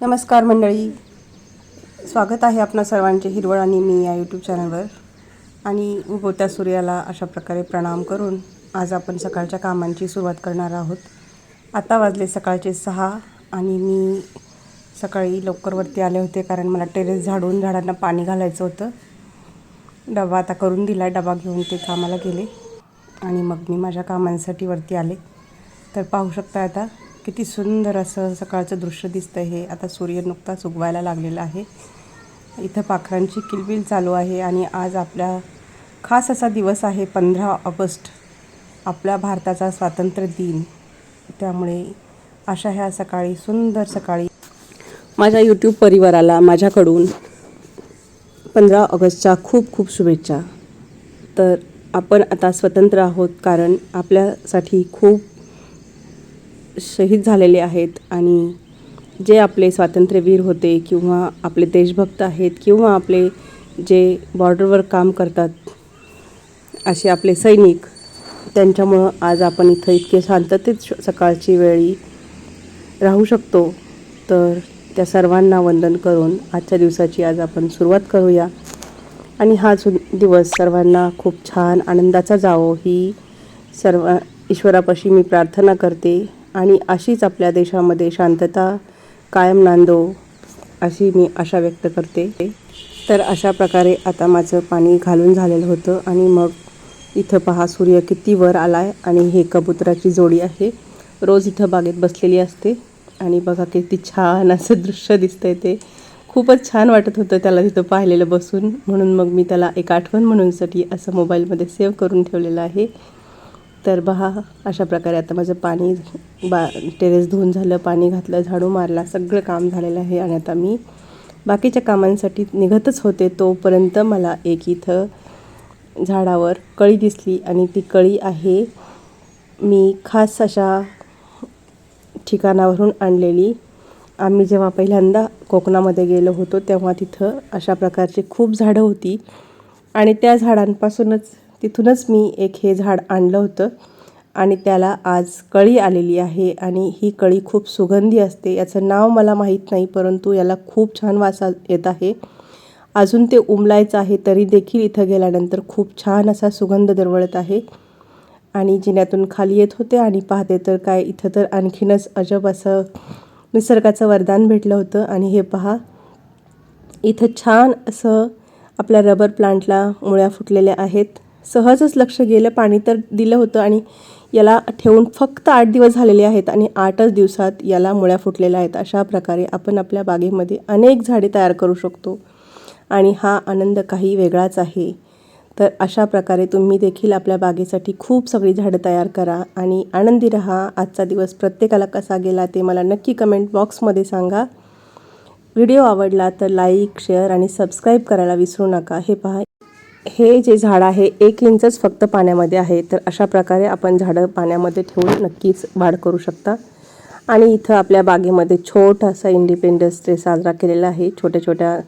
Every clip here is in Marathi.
नमस्कार मंडळी. स्वागत आहे आपणा सर्वांचे हिरवळ आणि मी या यूट्यूब चॅनलवर आणि उगवत्या सूर्याला अशा प्रकारे प्रणाम करून आज आपण सकाळच्या कामांची सुरुवात करणार आहोत. आता वाजले सकाळचे सहा आणि मी सकाळी लवकरवरती आले होते कारण मला टेरेस झाडून झाडांना पाणी घालायचं होतं. डबा आता करून दिला डबा घेऊन ते कामाला गेले. आणि मग मी माझ्या कामांसाठी वरती आले. तर पाहू शकता आता किती सुंदर असं सकाळचं दृश्य दिसतं हे. आता सूर्य नुकताच उगवायला लागलेला आहे. इथं पाखरांची किलबिल चालू आहे आणि आज आपल्या खास असा दिवस आहे पंधरा ऑगस्ट आपल्या भारताचा स्वातंत्र्य दिन. त्यामुळे अशा ह्या सकाळी सुंदर सकाळी माझ्या यूट्यूब परिवाराला माझ्याकडून पंधरा ऑगस्टच्या खूप खूप शुभेच्छा. तर आपण आता स्वतंत्र आहोत कारण आपल्यासाठी खूप शहीद झालेले आहेत आणि जे आपले स्वातंत्र्यवीर होते किंवा आपले देशभक्त आहेत किंवा आपले जे बॉर्डरवर काम करतात असे आपले सैनिक त्यांच्यामुळं आज आपण इथं इतके शांततेत श- सकाळची वेळी राहू शकतो. तर त्या सर्वांना वंदन करून आजच्या दिवसाची आज आपण सुरुवात करूया. आणि हा सु दिवस सर्वांना खूप छान आनंदाचा जावो ही सर्व ईश्वरापाशी मी प्रार्थना करते. आणि अशीच आपल्या देशामध्ये शांतता कायम नांदो अशी मी आशा व्यक्त करते. तर अशा प्रकारे आता माझं पाणी घालून झालेलं होतं आणि मग इथं पहा सूर्य किती वर आला आहे आणि हे कबुतराची जोडी आहे. रोज इथं बागेत बसलेली असते आणि बघा किती छान असं दृश्य दिसतंय ते. खूपच छान वाटत होतं त्याला तिथं पाहिलेलं बसून. म्हणून मग मी त्याला एक आठवण म्हणूनसाठी असं मोबाईलमध्ये सेव्ह करून ठेवलेलं आहे. तर बहा अशा प्रकारे आता माझं पाणी बा टेरेस धुवून झालं पाणी घातलं झाडू मारला सगळं काम झालेलं आहे आणि आता मी बाकीच्या कामांसाठी निघतच होते तोपर्यंत मला एक इथं झाडावर कळी दिसली आणि ती कळी आहे मी खास अशा ठिकाणावरून आणलेली. आम्ही जेव्हा पहिल्यांदा कोकणामध्ये गेलो होतो तेव्हा तिथं अशा प्रकारची खूप झाडं होती आणि त्या झाडांपासूनच तिथूनच मी एक हे झाड आणलं होतं आणि त्याला आज कळी आलेली आहे आणि ही कळी खूप सुगंधी असते. याचं नाव मला माहीत नाही परंतु याला खूप छान वास येत आहे. अजून ते उमलायचं आहे तरी देखील इथं गेल्यानंतर खूप छान असा सुगंध दरवळत आहे. आणि जिन्यातून खाली येत होते आणि पाहते तर काय इथं तर आणखीनच अजब असं निसर्गाचं वरदान भेटलं होतं. आणि हे पहा इथं छान असं आपल्या रबर प्लांटला मुळ्या फुटलेल्या आहेत. सहजच लक्ष गेलं पाणी तर दिलं होतं आणि याला ठेवून फक्त आठ दिवस झालेले आहेत आणि आठच दिवसात याला मुळ्या फुटलेल्या आहेत. अशा प्रकारे आपण आपल्या बागेमध्ये अनेक झाडे तयार करू शकतो आणि हा आनंद काही वेगळाच आहे. तर अशा प्रकारे तुम्ही देखील आपल्या बागेसाठी खूप सगळी झाडं तयार करा आणि आनंदी रहा. आजचा दिवस प्रत्येकाला कसा गेला ते मला नक्की कमेंट बॉक्समध्ये सांगा. व्हिडिओ आवडला तर लाईक शेअर आणि सबस्क्राईब करायला विसरू नका. हे पहा. हे जे झाड आहे एक इंचच फक्त पाण्यामध्ये आहे. तर अशा प्रकारे आपण झाडं पाण्यामध्ये ठेवून नक्कीच वाढ करू शकता. आणि इथं आपल्या बागेमध्ये छोटासा इंडिपेंडन्स डे साजरा केलेला आहे. छोट्या छोट्या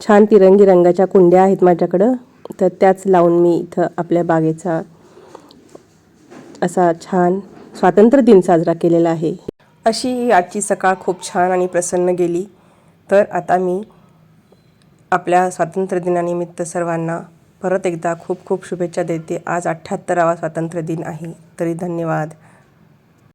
छान तिरंगी रंगाच्या कुंड्या आहेत माझ्याकडं. तर त्याच लावून मी इथं आपल्या बागेचा असा छान स्वातंत्र्य दिन साजरा केलेला आहे. अशी ही आजची सकाळ खूप छान आणि प्रसन्न गेली. तर आता मी आपल्या स्वातंत्र्य दिनानिमित्त सर्वांना परत एकदा खूप खूप शुभेच्छा देते. आज अठ्ठ्याहत्तरावा स्वातंत्र्य दिन आहे. तरी धन्यवाद.